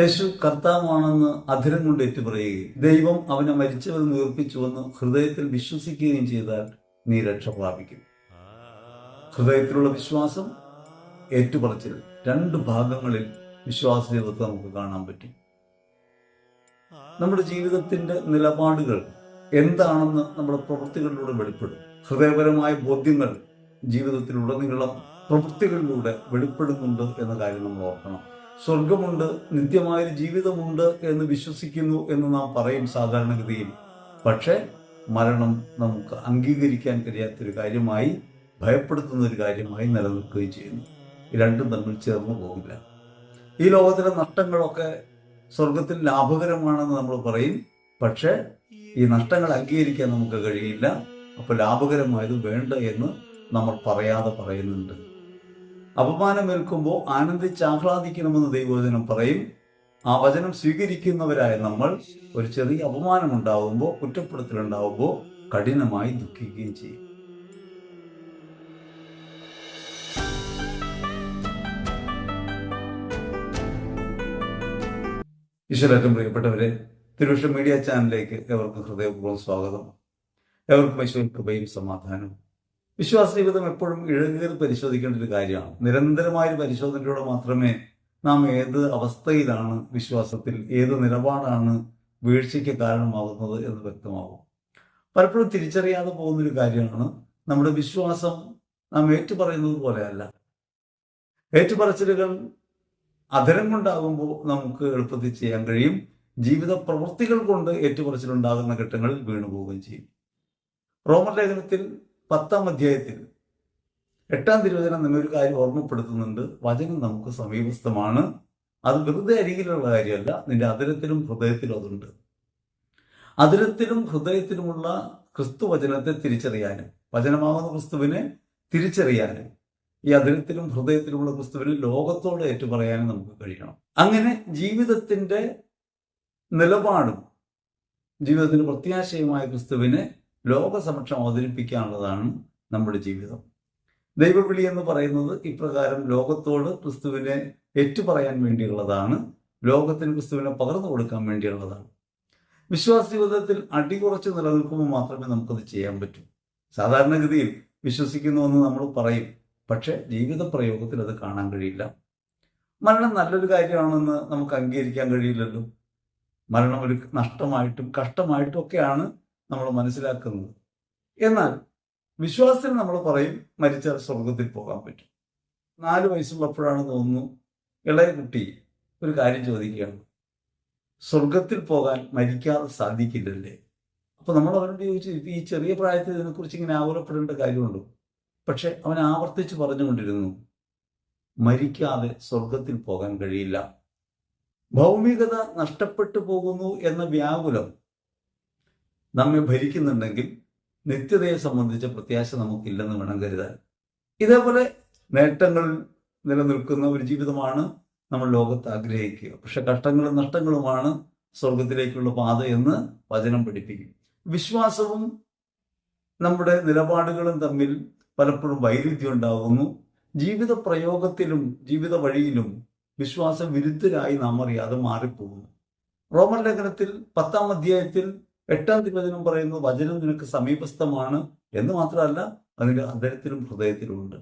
യേശു കർത്താവാണെന്ന് അധിരം കൊണ്ട് ഏറ്റുപറയുകയും ദൈവം അവനെ മരിച്ചവരിൽ നിന്ന് ഉയർപ്പിച്ചുവെന്ന് ഹൃദയത്തിൽ വിശ്വസിക്കുകയും ചെയ്താൽ നീ രക്ഷ പ്രാപിക്കും. ഹൃദയത്തിലുള്ള വിശ്വാസം ഏറ്റുപറച്ചിൽ രണ്ട് ഭാഗങ്ങളിൽ വിശ്വാസ ജീവിതത്തെ നമുക്ക് കാണാൻ പറ്റും. നമ്മുടെ ജീവിതത്തിന്റെ നിലപാടുകൾ എന്താണെന്ന് നമ്മുടെ പ്രവൃത്തികളിലൂടെ വെളിപ്പെടും. ഹൃദയപരമായ ബോധ്യങ്ങൾ ജീവിതത്തിലുടനീളം പ്രവൃത്തികളിലൂടെ വെളിപ്പെടുന്നുണ്ട് എന്ന കാര്യം നമ്മൾ ഓർക്കണം. സ്വർഗമുണ്ട് നിത്യമായൊരു ജീവിതമുണ്ട് എന്ന് വിശ്വസിക്കുന്നു എന്ന് നാം പറയും സാധാരണഗതിയിൽ. പക്ഷേ മരണം നമുക്ക് അംഗീകരിക്കാൻ കഴിയാത്തൊരു കാര്യമായി ഭയപ്പെടുത്തുന്ന ഒരു കാര്യമായി നിലനിൽക്കുകയും ചെയ്യുന്നു. രണ്ടും തമ്മിൽ ചേർന്ന് പോകില്ല. ഈ ലോകത്തിലെ നഷ്ടങ്ങളൊക്കെ സ്വർഗത്തിൽ ലാഭകരമാണെന്ന് നമ്മൾ പറയും. പക്ഷേ ഈ നഷ്ടങ്ങൾ അംഗീകരിക്കാൻ നമുക്ക് കഴിയില്ല. അപ്പോൾ ലാഭകരമായത് വേണ്ട എന്ന് നമ്മൾ പറയാതെ പറയുന്നുണ്ട്. അപമാനമേൽക്കുമ്പോൾ ആനന്ദിച്ച് ആഹ്ലാദിക്കണമെന്ന് ദൈവവചനം പറയും. ആ വചനം സ്വീകരിക്കുന്നവരായ നമ്മൾ ഒരു ചെറിയ അപമാനം ഉണ്ടാവുമ്പോൾ കുറ്റപ്പെടുത്തലുണ്ടാവുമ്പോൾ കഠിനമായി ദുഃഖിക്കുകയും ചെയ്യും. ഈശ്വരേറ്റവും പ്രിയപ്പെട്ടവരെ തിരുവിഷ മീഡിയ ചാനലിലേക്ക് എവർക്കും ഹൃദയപൂർവം സ്വാഗതം. എവർക്കും ഈശ്വരൻ കൃപയും സമാധാനവും. വിശ്വാസ ജീവിതം എപ്പോഴും ഇഴകേറി പരിശോധിക്കേണ്ട ഒരു കാര്യമാണ്. നിരന്തരമായ പരിശോധനയിലൂടെ മാത്രമേ നാം ഏത് അവസ്ഥയിലാണ് വിശ്വാസത്തിൽ ഏത് നിലപാടാണ് വീഴ്ചയ്ക്ക് കാരണമാകുന്നത് എന്ന് വ്യക്തമാകും. പലപ്പോഴും തിരിച്ചറിയാതെ പോകുന്നൊരു കാര്യമാണ് നമ്മുടെ വിശ്വാസം നാം ഏറ്റുപറയുന്നത് പോലെയല്ല. ഏറ്റുപറച്ചിലുകൾ അധരം കൊണ്ടാകുമ്പോൾ നമുക്ക് എളുപ്പത്തിൽ ചെയ്യാൻ കഴിയും. ജീവിത പ്രവൃത്തികൾ കൊണ്ട് ഏറ്റുപറച്ചിലുണ്ടാകുന്ന ഘട്ടങ്ങളിൽ വീണുപോവുകയും ചെയ്യും. റോമർ ലേഖനത്തിൽ പത്താം അധ്യായത്തിൽ എട്ടാം തിരുവചനം നമ്മെ ഒരു കാര്യം ഓർമ്മപ്പെടുത്തുന്നുണ്ട്. വചനം നമുക്ക് സമീപസ്ഥമാണ്. അത് വെറുതെ അരികിലുള്ള കാര്യമല്ല നിന്റെ അതിരത്തിലും ഹൃദയത്തിലും അതുണ്ട്. അതിരത്തിലും ഹൃദയത്തിലുമുള്ള ക്രിസ്തു വചനത്തെ തിരിച്ചറിയാനും വചനമാകുന്ന ക്രിസ്തുവിനെ തിരിച്ചറിയാനും ഈ അതിരത്തിലും ഹൃദയത്തിലുമുള്ള ക്രിസ്തുവിനെ ലോകത്തോട് ഏറ്റുപറയാനും നമുക്ക് കഴിയണം. അങ്ങനെ ജീവിതത്തിന്റെ നിലപാടും ജീവിതത്തിന് പ്രത്യാശയുമായ ക്രിസ്തുവിനെ ലോകസമക്ഷം അവതരിപ്പിക്കാനുള്ളതാണ് നമ്മുടെ ജീവിതം. ദൈവവിളി എന്ന് പറയുന്നത് ഇപ്രകാരം ലോകത്തോട് ക്രിസ്തുവിനെ ഏറ്റുപറയാൻ വേണ്ടിയുള്ളതാണ് ലോകത്തിന് ക്രിസ്തുവിനെ പകർന്നു കൊടുക്കാൻ വേണ്ടിയുള്ളതാണ്. വിശ്വാസ ജീവിതത്തിൽ അടികുറച്ച് നിലനിൽക്കുമ്പോൾ മാത്രമേ നമുക്കത് ചെയ്യാൻ പറ്റൂ. സാധാരണഗതിയിൽ വിശ്വസിക്കുന്നുവെന്ന് നമ്മൾ പറയും പക്ഷെ ജീവിത പ്രയോഗത്തിൽ അത് കാണാൻ കഴിയില്ല. മരണം നല്ലൊരു കാര്യമാണെന്ന് നമുക്ക് അംഗീകരിക്കാൻ കഴിയില്ലല്ലോ. മരണം ഒരു നഷ്ടമായിട്ടും കഷ്ടമായിട്ടും ഒക്കെയാണ് നമ്മൾ മനസ്സിലാക്കുന്നത്. എന്നാൽ വിശ്വാസത്തിന് നമ്മൾ പറയും മരിച്ചാൽ സ്വർഗത്തിൽ പോകാൻ പറ്റും. നാല് വയസ്സുള്ളപ്പോഴാണ് തോന്നുന്നു ഇളയ കുട്ടി ഒരു കാര്യം ചോദിക്കുകയാണ്. സ്വർഗത്തിൽ പോകാൻ മരിക്കാതെ സാധിക്കില്ലല്ലേ? അപ്പൊ നമ്മൾ അവരോട് ചോദിച്ചു ഈ ചെറിയ പ്രായത്തിൽ ഇതിനെക്കുറിച്ച് ഇങ്ങനെ ആകുലപ്പെടേണ്ട കാര്യമുണ്ടോ? പക്ഷെ അവൻ ആവർത്തിച്ച് പറഞ്ഞുകൊണ്ടിരുന്നു മരിക്കാതെ സ്വർഗത്തിൽ പോകാൻ കഴിയില്ല. ഭൗമികത നഷ്ടപ്പെട്ടു പോകുന്നു എന്ന വ്യാകുലം നമ്മെ ഭരിക്കുന്നുണ്ടെങ്കിൽ നിത്യതയെ സംബന്ധിച്ച പ്രത്യാശ നമുക്കില്ലെന്ന് വേണം കരുതാൻ. ഇതേപോലെ നേട്ടങ്ങൾ നിലനിൽക്കുന്ന ഒരു ജീവിതമാണ് നമ്മൾ ലോകത്ത് ആഗ്രഹിക്കുക. പക്ഷെ കഷ്ടങ്ങളും നഷ്ടങ്ങളുമാണ് സ്വർഗത്തിലേക്കുള്ള പാത എന്ന് വചനം പഠിപ്പിക്കും. വിശ്വാസവും നമ്മുടെ നിലപാടുകളും തമ്മിൽ പലപ്പോഴും വൈരുദ്ധ്യം ഉണ്ടാകുന്നു. ജീവിത പ്രയോഗത്തിലും ജീവിത വഴിയിലും വിശ്വാസ വിരുദ്ധരായി നാം അറിയാതെ മാറിപ്പോകുന്നു. റോമൻ ലേഖനത്തിൽ പത്താം അധ്യായത്തിൽ എട്ടാം തിരുവചനം പറയുന്നു വചനം നിനക്ക് സമീപസ്ഥമാണ് എന്ന് മാത്രമല്ല അതിന്റെ അതരത്തിലും ഹൃദയത്തിലുമുണ്ട്.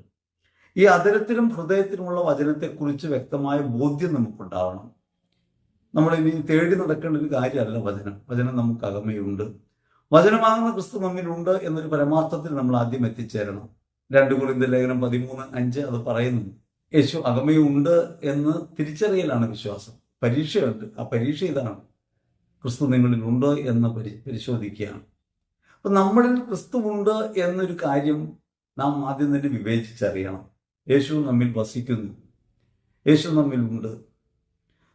ഈ അതരത്തിലും ഹൃദയത്തിലുമുള്ള വചനത്തെക്കുറിച്ച് വ്യക്തമായ ബോധ്യം നമുക്കുണ്ടാവണം. നമ്മൾ ഇനി തേടി നടക്കേണ്ട ഒരു കാര്യമല്ല വചനം. വചനം നമുക്ക് അകമയുണ്ട് വചനമാകുന്ന ക്രിസ്തു നമ്മിലുണ്ട് എന്നൊരു പരമാർത്ഥത്തിൽ നമ്മൾ ആദ്യം എത്തിച്ചേരണം. രണ്ട് കുറിന്ത ലേഖനം പതിമൂന്ന് അഞ്ച് അത് പറയുന്നു യേശു അകമയുണ്ട് എന്ന് തിരിച്ചറിയലാണ് വിശ്വാസം. പരീക്ഷയുണ്ട്. ആ പരീക്ഷ ഇതാണ്. ക്രിസ്തു നിങ്ങളിലുണ്ട് എന്ന് പരി പരിശോധിക്കുകയാണ്. അപ്പം നമ്മളിൽ ക്രിസ്തുവുണ്ട് എന്നൊരു കാര്യം നാം ആദ്യം തന്നെ വിവേചിച്ചറിയണം. യേശു നമ്മിൽ വസിക്കുന്നു. യേശു നമ്മിലുണ്ട്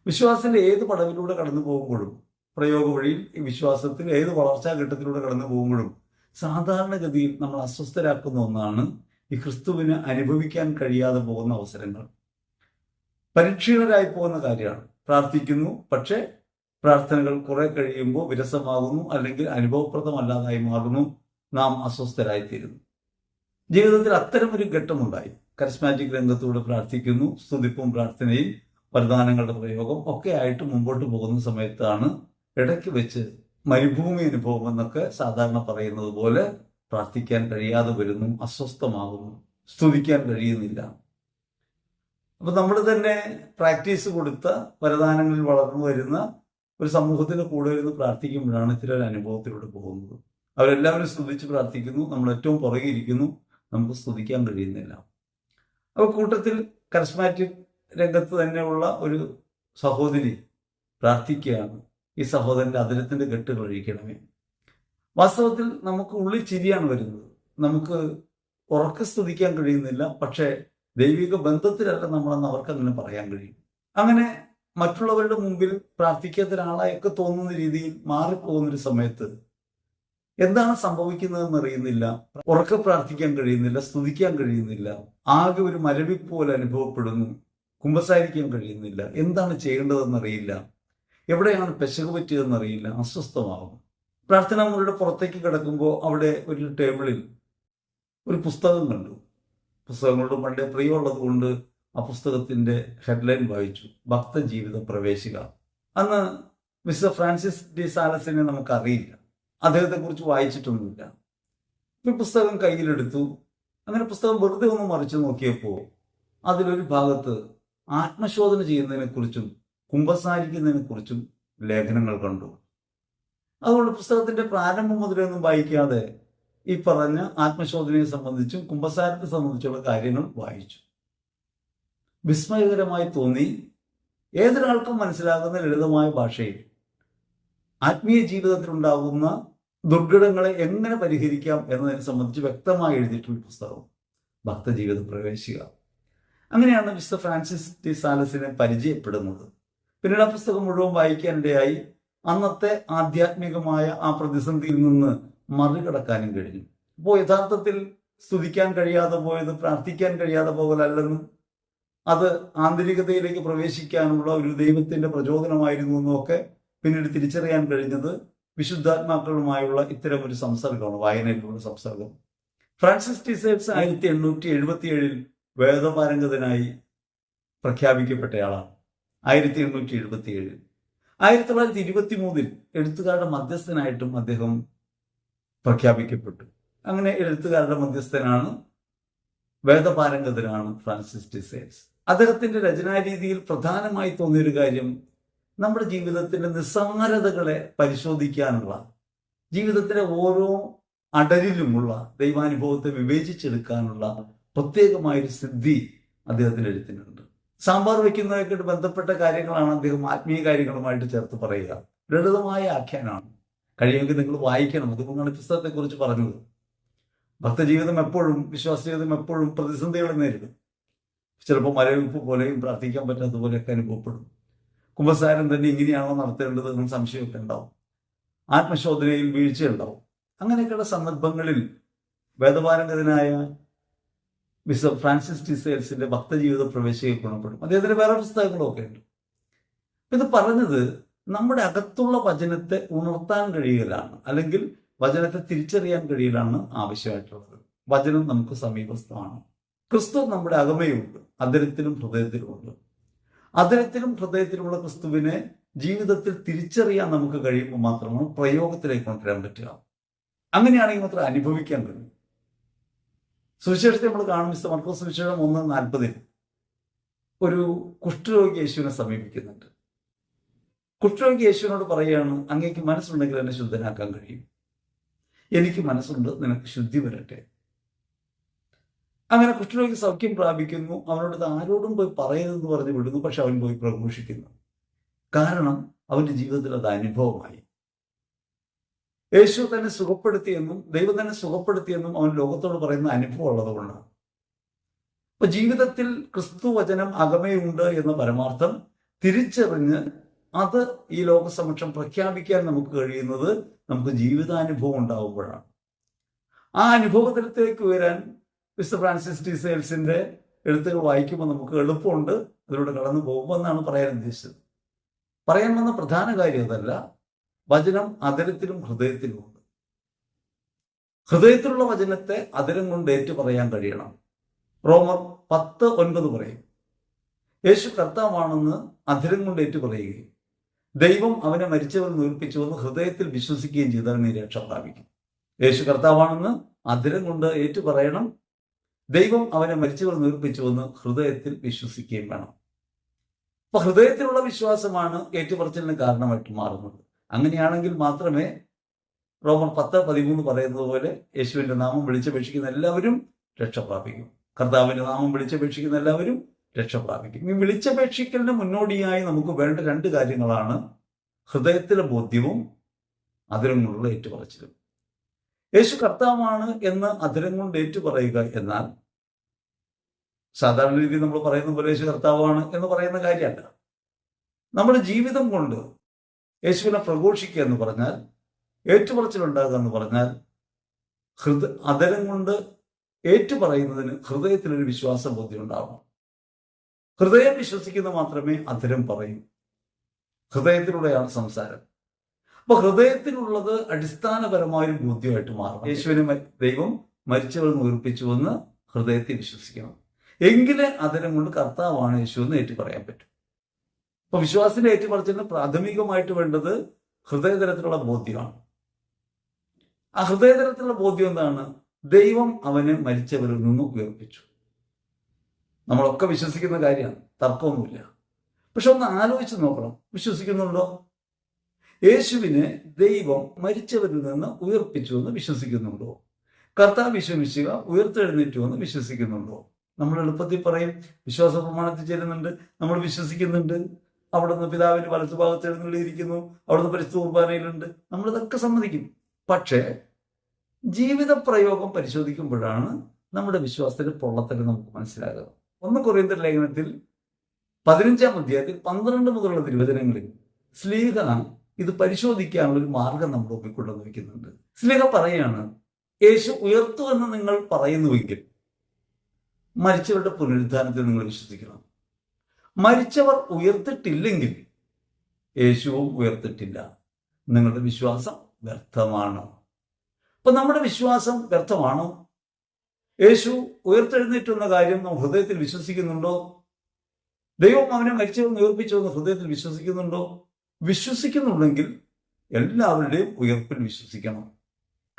വിശ്വാസത്തിന്റെ ഏത് പടവിലൂടെ കടന്നു പോകുമ്പോഴും പ്രയോഗ വഴിയിൽ ഈ വിശ്വാസത്തിൽ ഏത് വളർച്ചാ ഘട്ടത്തിലൂടെ കടന്നു പോകുമ്പോഴും സാധാരണഗതിയിൽ നമ്മൾ അസ്വസ്ഥരാക്കുന്ന ഒന്നാണ് ഈ ക്രിസ്തുവിന് അനുഭവിക്കാൻ കഴിയാതെ പോകുന്ന അവസരങ്ങൾ. പരീക്ഷീണരായി പോകുന്ന കാര്യമാണ്. പ്രാർത്ഥിക്കുന്നു പക്ഷേ പ്രാർത്ഥനകൾ കുറെ കഴിയുമ്പോൾ വിരസമാകുന്നു അല്ലെങ്കിൽ അനുഭവപ്രദമല്ലാതായി മാറുന്നു നാം അസ്വസ്ഥരായിത്തീരുന്നു. ജീവിതത്തിൽ അത്തരമൊരു ഘട്ടമുണ്ടായി. കരസ്മാറ്റിക് രംഗത്തൂടെ പ്രാർത്ഥിക്കുന്നു സ്തുതിപ്പും പ്രാർത്ഥനയും വരദാനങ്ങളുടെ പ്രയോഗം ഒക്കെ ആയിട്ട് മുമ്പോട്ട് പോകുന്ന സമയത്താണ് ഇടയ്ക്ക് വെച്ച് മരുഭൂമി അനുഭവം എന്നൊക്കെ സാധാരണ പറയുന്നത് പോലെ പ്രാർത്ഥിക്കാൻ കഴിയാതെ വരുന്നു അസ്വസ്ഥമാകുന്നു സ്തുതിക്കാൻ കഴിയുന്നില്ല. അപ്പൊ നമ്മൾ തന്നെ പ്രാക്ടീസ് കൊടുത്ത വരദാനങ്ങളിൽ വളർന്നു വരുന്ന ഒരു സമൂഹത്തിന് കൂടെ ഇരുന്ന് പ്രാർത്ഥിക്കുമ്പോഴാണ് ഇത്തരം അനുഭവത്തിലൂടെ പോകുന്നത്. അവരെല്ലാവരും സ്തുതിച്ച് പ്രാർത്ഥിക്കുന്നു. നമ്മൾ ഏറ്റവും പുറകെ ഇരിക്കുന്നു. നമുക്ക് സ്തുതിക്കാൻ കഴിയുന്നില്ല. അപ്പോൾ കൂട്ടത്തിൽ കരസ്മാറ്റിക് രംഗത്ത് തന്നെയുള്ള ഒരു സഹോദരി പ്രാർത്ഥിക്കുകയാണ്. ഈ സഹോദരന്റെ അതിരത്തിന്റെ കെട്ട് കഴിക്കണമേ വാസ്തവത്തിൽ നമുക്ക് ഉള്ളിൽ ചിരിയാണ് വരുന്നത്. നമുക്ക് ഉറക്ക സ്തുതിക്കാൻ കഴിയുന്നില്ല. പക്ഷേ ദൈവിക ബന്ധത്തിലല്ല നമ്മളെന്ന് അവർക്ക് അങ്ങനെ പറയാൻ കഴിയും. അങ്ങനെ മറ്റുള്ളവരുടെ മുമ്പിൽ പ്രാർത്ഥിക്കാത്ത ഒരാളായൊക്കെ തോന്നുന്ന രീതിയിൽ മാറിപ്പോകുന്ന ഒരു സമയത്ത് എന്താണ് സംഭവിക്കുന്നതെന്ന് അറിയുന്നില്ല. ഉറക്കെ പ്രാർത്ഥിക്കാൻ കഴിയുന്നില്ല സ്തുതിക്കാൻ കഴിയുന്നില്ല. ആകെ ഒരു മരവിപ്പ് പോലെ അനുഭവപ്പെടുന്നു. കുമ്പസാരിക്കാൻ കഴിയുന്നില്ല. എന്താണ് ചെയ്യേണ്ടതെന്ന് അറിയില്ല. എവിടെയാണ് പെശക് പറ്റിയതെന്ന് അറിയില്ല. അസ്വസ്ഥമാകും പ്രാർത്ഥനാ മുറിയുടെ പുറത്തേക്ക് കിടക്കുമ്പോൾ അവിടെ ഒരു ടേബിളിൽ ഒരു പുസ്തകം കണ്ടു. പുസ്തകങ്ങളുടെ പണ്ടേ പ്രിയമുള്ളത് കൊണ്ട് ആ പുസ്തകത്തിന്റെ ഹെഡ്ലൈൻ വായിച്ചു. ഭക്തജീവിത പ്രവേശിക അന്ന് മിസ്റ്റർ ഫ്രാൻസിസ് ഡി സാലസിനെ നമുക്കറിയില്ല. അദ്ദേഹത്തെക്കുറിച്ച് വായിച്ചിട്ടൊന്നുമില്ല. ഈ പുസ്തകം കയ്യിലെടുത്തു. അങ്ങനെ പുസ്തകം വെറുതെ ഒന്ന് മറിച്ചു നോക്കിയപ്പോൾ അതിലൊരു ഭാഗത്ത് ആത്മശോധന ചെയ്യുന്നതിനെ കുറിച്ചും കുമ്പസാരിക്കുന്നതിനെ കുറിച്ചും ലേഖനങ്ങൾ കണ്ടു. അതുകൊണ്ട് പുസ്തകത്തിന്റെ പ്രാരംഭം മുതലൊന്നും വായിക്കാതെ ഈ പറഞ്ഞ ആത്മശോധനയെ സംബന്ധിച്ചും കുമ്പസാരത്തെ സംബന്ധിച്ചുള്ള കാര്യങ്ങൾ വായിച്ചു. വിസ്മയകരമായി തോന്നി ഏതൊരാൾക്കും മനസ്സിലാകുന്ന ലളിതമായ ഭാഷയിൽ. ആത്മീയ ജീവിതത്തിലുണ്ടാകുന്ന ദുർഘടങ്ങളെ എങ്ങനെ പരിഹരിക്കാം എന്നതിനെ സംബന്ധിച്ച് വ്യക്തമായി എഴുതിയിട്ടുള്ള പുസ്തകം. ഭക്തജീവിത പ്രവേശിക. അങ്ങനെയാണ് മിസ്റ്റർ ഫ്രാൻസിസ് ടി സാലസിനെ പരിചയപ്പെടുന്നത്. പിന്നീട് ആ പുസ്തകം മുഴുവൻ വായിക്കാനിടയായി അന്നത്തെ ആധ്യാത്മികമായ ആ പ്രതിസന്ധിയിൽ നിന്ന് മറികടക്കാനും കഴിഞ്ഞു. അപ്പോൾ യഥാർത്ഥത്തിൽ സ്തുതിക്കാൻ കഴിയാതെ പോയത് പ്രാർത്ഥിക്കാൻ കഴിയാതെ പോകലല്ലെന്നും അത് ആന്തരികതയിലേക്ക് പ്രവേശിക്കാനുള്ള ഒരു ദൈവത്തിന്റെ പ്രചോദനമായിരുന്നു എന്നൊക്കെ പിന്നീട് തിരിച്ചറിയാൻ കഴിഞ്ഞത് വിശുദ്ധാത്മാക്കളുമായുള്ള ഇത്തരം ഒരു സംസർഗമാണ് വായനയിലുള്ള സംസർഗം. ഫ്രാൻസിസ് ടിസേറ്റ്സ് ആയിരത്തി എണ്ണൂറ്റി എഴുപത്തി ഏഴിൽ വേദപാരംഗതനായി പ്രഖ്യാപിക്കപ്പെട്ടയാളാണ്. ആയിരത്തി എണ്ണൂറ്റി എഴുപത്തി ഏഴിൽ ആയിരത്തി തൊള്ളായിരത്തി ഇരുപത്തി മൂന്നിൽ എഴുത്തുകാരുടെ മധ്യസ്ഥനായിട്ടും അദ്ദേഹം പ്രഖ്യാപിക്കപ്പെട്ടു. അങ്ങനെ എഴുത്തുകാരുടെ മധ്യസ്ഥനാണ് വേദപാരംഗതനാണ് ഫ്രാൻസിസ് ടിസേറ്റ്സ് അദ്ദേഹത്തിന്റെ രചനാരീതിയിൽ പ്രധാനമായി തോന്നിയൊരു കാര്യം നമ്മുടെ ജീവിതത്തിന്റെ നിസ്സാരതകളെ പരിശോധിക്കാനുള്ള ജീവിതത്തിലെ ഓരോ അടരിലുമുള്ള ദൈവാനുഭവത്തെ വിവേചിച്ചെടുക്കാനുള്ള പ്രത്യേകമായൊരു സിദ്ധി അദ്ദേഹത്തിന്റെ എഴുത്തിനുണ്ട്. സാമ്പാർ വയ്ക്കുന്നതൊക്കെ ബന്ധപ്പെട്ട കാര്യങ്ങളാണ് അദ്ദേഹം ആത്മീയ കാര്യങ്ങളുമായിട്ട് ചേർത്ത് പറയുക. ലളിതമായ ആഖ്യാനമാണ് കഴിയുമെങ്കിൽ നിങ്ങൾ വായിക്കണം. അതുകൊണ്ടാണ് പുസ്തകത്തെക്കുറിച്ച് പറഞ്ഞത്. ഭക്തജീവിതം എപ്പോഴും വിശ്വാസ ജീവിതം എപ്പോഴും പ്രതിസന്ധികളെ നേരിടും. ചിലപ്പോൾ മരവിപ്പ് പോലെയും പ്രാർത്ഥിക്കാൻ പറ്റാത്ത പോലെയൊക്കെ അനുഭവപ്പെടും. കുംഭസാരം തന്നെ ഇങ്ങനെയാണോ നടത്തേണ്ടത് എന്നും സംശയമൊക്കെ ഉണ്ടാവും. ആത്മശോധനയിൽ വീഴ്ചയുണ്ടാവും. അങ്ങനെയൊക്കെയുള്ള സന്ദർഭങ്ങളിൽ വേദപാരംഗതനായ മിസ്റ്റർ ഫ്രാൻസിസ് ടിസേൽസിന്റെ ഭക്തജീവിത പ്രവേശിക ഗുണപ്പെടും. അദ്ദേഹത്തിന് വേറെ പുസ്തകങ്ങളൊക്കെ ഉണ്ട്. ഇത് പറഞ്ഞത് നമ്മുടെ അകത്തുള്ള വചനത്തെ ഉണർത്താൻ കഴിയലാണ് അല്ലെങ്കിൽ വചനത്തെ തിരിച്ചറിയാൻ കഴിയലാണ് ആവശ്യമായിട്ടുള്ളത്. വചനം നമുക്ക് സമീപസ്ഥമാണ്. ക്രിസ്തു നമ്മുടെ അകമയുണ്ട്. അതിരത്തിലും ഹൃദയത്തിലുമുണ്ട്. അതിരത്തിലും ഹൃദയത്തിലുമുള്ള ക്രിസ്തുവിനെ ജീവിതത്തിൽ തിരിച്ചറിയാൻ നമുക്ക് കഴിയുമ്പോൾ മാത്രമാണ് പ്രയോഗത്തിലേക്ക് കൊണ്ടുവരാൻ പറ്റുക. അങ്ങനെയാണെങ്കിൽ മാത്രം അനുഭവിക്കാൻ കഴിയും. സുവിശേഷത്തെ നമ്മൾ കാണുമ്പോൾ മർക്കോസ് സുവിശേഷം ഒന്ന് നാൽപ്പതിൽ ഒരു കുഷ്ഠരോഗി യേശുവിനെ സമീപിക്കുന്നുണ്ട്. കുഷ്ഠരോഗി യേശുവിനോട് പറയുകയാണ് അങ്ങേക്ക് മനസ്സുണ്ടെങ്കിൽ എന്നെ ശുദ്ധനാക്കാൻ കഴിയും. എനിക്ക് മനസ്സുണ്ട് നിനക്ക് ശുദ്ധി വരട്ടെ. അങ്ങനെ കുഷ്ഠരോഗി സൗഖ്യം പ്രാപിക്കുന്നു. അവനോട് ആരോടും പോയി പറയരുതെന്ന് പറഞ്ഞ് വിടുന്നു പക്ഷെ അവൻ പോയി പ്രഘോഷിക്കുന്നു. കാരണം അവന്റെ ജീവിതത്തിൽ അത് അനുഭവമായി. യേശു തന്നെ സുഖപ്പെടുത്തിയെന്നും ദൈവം തന്നെ സുഖപ്പെടുത്തിയെന്നും അവൻ ലോകത്തോട് പറയുന്ന അനുഭവം ഉള്ളതുകൊണ്ടാണ്. അപ്പൊ ജീവിതത്തിൽ ക്രിസ്തു വചനം അകമയുണ്ട് എന്ന പരമാർത്ഥം തിരിച്ചറിഞ്ഞ് അത് ഈ ലോകസമക്ഷം പ്രഖ്യാപിക്കാൻ നമുക്ക് കഴിയുന്നത് നമുക്ക് ജീവിതാനുഭവം ഉണ്ടാവുമ്പോഴാണ്. ആ അനുഭവത്തിലേക്ക് വരാൻ മിസ്റ്റർ ഫ്രാൻസിസ് ടി സെയിൽസിന്റെ എഴുത്തുകൾ വായിക്കുമ്പോൾ നമുക്ക് എളുപ്പമുണ്ട് അതിലൂടെ കടന്നു പോകുമ്പോൾ എന്നാണ് പറയാൻ ഉദ്ദേശിച്ചത്. പറയാൻ വന്ന പ്രധാന കാര്യം അതല്ല വചനം അതിരത്തിലും ഹൃദയത്തിലുമുണ്ട് ഹൃദയത്തിലുള്ള വചനത്തെ അതിരം കൊണ്ട് ഏറ്റു പറയാൻ കഴിയണം. റോമർ പത്ത് ഒൻപത് പറയും യേശു കർത്താവാണെന്ന് അധിരം കൊണ്ട് ഏറ്റു പറയുകയും ദൈവം അവനെ മരിച്ചവർ നൂൽപ്പിച്ചുവെന്ന് ഹൃദയത്തിൽ വിശ്വസിക്കുകയും ചെയ്താൽ നീ രക്ഷ പ്രാപിക്കും. യേശു കർത്താവാണെന്ന് അധിരം കൊണ്ട് ഏറ്റു പറയണം ദൈവം അവനെ മരിച്ചവർ ഉയർപ്പിച്ചുവെന്ന് ഹൃദയത്തിൽ വിശ്വസിക്കുകയും വേണം. അപ്പൊ ഹൃദയത്തിലുള്ള വിശ്വാസമാണ് ഏറ്റുപറച്ചിലിന് കാരണമായിട്ട് മാറുന്നത്. അങ്ങനെയാണെങ്കിൽ മാത്രമേ റോമർ പത്ത് പതിമൂന്ന് പറയുന്നത് പോലെ യേശുവിന്റെ നാമം വിളിച്ചപേക്ഷിക്കുന്ന എല്ലാവരും രക്ഷ പ്രാപിക്കും. കർത്താവിന്റെ നാമം വിളിച്ചപേക്ഷിക്കുന്ന എല്ലാവരും രക്ഷ പ്രാപിക്കും. ഈ വിളിച്ചപേക്ഷിക്കലിന് മുന്നോടിയായി നമുക്ക് വേണ്ട രണ്ട് കാര്യങ്ങളാണ് ഹൃദയത്തിലെ ബോധ്യവും അതിലുമുള്ള ഏറ്റുപറച്ചിലും. യേശു കർത്താവാണ് എന്ന് അതിരം കൊണ്ട് ഏറ്റുപറയുക എന്നാൽ സാധാരണ രീതിയിൽ നമ്മൾ പറയുന്ന പോലെ യേശു കർത്താവാണ് എന്ന് പറയുന്ന കാര്യമല്ല. നമ്മുടെ ജീവിതം കൊണ്ട് യേശുവിനെ പ്രഘോഷിക്കുക എന്ന് പറഞ്ഞാൽ ഏറ്റുപറച്ചിലുണ്ടാകുക എന്ന് പറഞ്ഞാൽ ഹൃദ അതരം കൊണ്ട് ഏറ്റുപറയുന്നതിന് ഹൃദയത്തിലൊരു വിശ്വാസ ബോധ്യം ഉണ്ടാവണം. ഹൃദയം വിശ്വസിക്കുന്ന മാത്രമേ അധരം പറയൂ. ഹൃദയത്തിലൂടെയാണ് സംസാരം. അപ്പൊ ഹൃദയത്തിലുള്ളത് അടിസ്ഥാനപരമായ ഒരു ബോധ്യമായിട്ട് മാറണം. യേശുവിനെ ദൈവം മരിച്ചവർ ഉയർപ്പിച്ചുവെന്ന് ഹൃദയത്തിൽ വിശ്വസിക്കണം. എങ്കിലേ അതിനെ കൊണ്ട് കർത്താവാണ് യേശു എന്ന് ഏറ്റു പറയാൻ പറ്റും. അപ്പൊ വിശ്വാസത്തിന്റെ ഏറ്റുപറച്ചിലിന് പ്രാഥമികമായിട്ട് വേണ്ടത് ഹൃദയതലത്തിലുള്ള ബോധ്യമാണ്. ആ ഹൃദയതലത്തിലുള്ള ബോധ്യം എന്താണ്? ദൈവം അവനെ മരിച്ചവരിൽ നിന്ന് ഉയർപ്പിച്ചു. നമ്മളൊക്കെ വിശ്വസിക്കുന്ന കാര്യമാണ്. തർക്കമൊന്നുമില്ല. പക്ഷെ ഒന്ന് ആലോചിച്ച് നോക്കണം. വിശ്വസിക്കുന്നുണ്ടോ? യേശുവിനെ ദൈവം മരിച്ചവരിൽ നിന്ന് ഉയർപ്പിച്ചു എന്ന് വിശ്വസിക്കുന്നുണ്ടോ? കർത്താവ് വിശ്വസിക്കുക ഉയർത്തെഴുന്നേറ്റു എന്ന് വിശ്വസിക്കുന്നുണ്ടോ? നമ്മൾ എളുപ്പത്തിൽ പറയും വിശ്വാസ പ്രമാണത്തിൽ ചേരുന്നുണ്ട് നമ്മൾ വിശ്വസിക്കുന്നുണ്ട്. അവിടുന്ന് പിതാവിന്റെ വലത്തുഭാഗത്ത് എഴുന്നള്ളിയിരിക്കുന്നു അവിടുന്ന് പരിസ്ഥിതി കുർബാനയിലുണ്ട്. നമ്മളിതൊക്കെ സമ്മതിക്കും. പക്ഷേ ജീവിത പ്രയോഗം പരിശോധിക്കുമ്പോഴാണ് നമ്മുടെ വിശ്വാസത്തിന്റെ പൊള്ളത്തൽ നമുക്ക് മനസ്സിലാകുക. ഒന്ന് കുറയുന്ന ലേഖനത്തിൽ പതിനഞ്ചാം അധ്യായത്തിൽ പന്ത്രണ്ട് മുതലുള്ള തിരുവചനങ്ങളിൽ സ്ലീഹ ഇത് പരിശോധിക്കാനുള്ള ഒരു മാർഗം നമ്മുടെ മുമ്പിൽ കൊണ്ടുവന്ന് വയ്ക്കുന്നുണ്ട് സ്നേഹ പറയാണ് യേശു ഉയർത്തു എന്ന് നിങ്ങൾ പറയുന്നുവെങ്കിൽ മരിച്ചവരുടെ പുനരുദ്ധാനത്തിൽ നിങ്ങൾ വിശ്വസിക്കണം. മരിച്ചവർ ഉയർത്തിട്ടില്ലെങ്കിൽ യേശുവും ഉയർത്തിട്ടില്ല. നിങ്ങളുടെ വിശ്വാസം വ്യർത്ഥമാണ്. അപ്പൊ നമ്മുടെ വിശ്വാസം വ്യർത്ഥമാണോ? യേശു ഉയർത്തെഴുന്നേറ്റുന്ന കാര്യം നാം ഹൃദയത്തിൽ വിശ്വസിക്കുന്നുണ്ടോ? ദൈവം അവനെ മരിച്ചവൻ ഉയർപ്പിച്ചു എന്ന് ഹൃദയത്തിൽ വിശ്വസിക്കുന്നുണ്ടോ? വിശ്വസിക്കുന്നുണ്ടെങ്കിൽ എല്ലാവരുടെയും ഉയർപ്പിൽ വിശ്വസിക്കണം.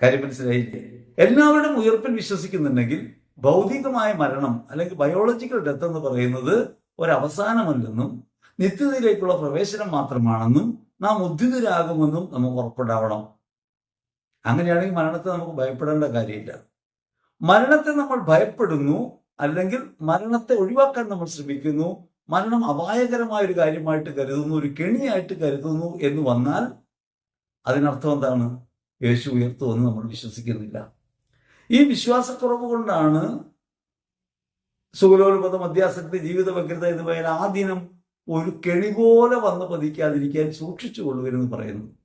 കാര്യം മനസ്സിലായില്ലേ എല്ലാവരുടെയും ഉയർപ്പിൽ വിശ്വസിക്കുന്നുണ്ടെങ്കിൽ ഭൗതികമായ മരണം അല്ലെങ്കിൽ ബയോളജിക്കൽ ഡെത്ത് എന്ന് പറയുന്നത് ഒരവസാനമല്ലെന്നും നിത്യതയിലേക്കുള്ള പ്രവേശനം മാത്രമാണെന്നും നാം ഉദ്ധിതരാകുമെന്നും നമുക്ക് ഉറപ്പുണ്ടാവണം. അങ്ങനെയാണെങ്കിൽ മരണത്തെ നമുക്ക് ഭയപ്പെടേണ്ട കാര്യമില്ല. മരണത്തെ നമ്മൾ ഭയപ്പെടുന്നു അല്ലെങ്കിൽ മരണത്തെ ഒഴിവാക്കാൻ നമ്മൾ ശ്രമിക്കുന്നു. മരണം അപായകരമായ ഒരു കാര്യമായിട്ട് കരുതുന്നു ഒരു കെണിയായിട്ട് കരുതുന്നു എന്ന് വന്നാൽ അതിനർത്ഥം എന്താണ്? യേശു ഉയർത്തുമെന്ന് നമ്മൾ വിശ്വസിക്കുന്നില്ല. ഈ വിശ്വാസക്കുറവ് കൊണ്ടാണ് സുഖലോൽപത മധ്യാസക്തി ജീവിത വ്യഗ്രത ആ ദിനം ഒരു കെണി പോലെ വന്ന് പതിക്കാതിരിക്കാൻ സൂക്ഷിച്ചു കൊള്ളുവരെന്ന് പറയുന്നു.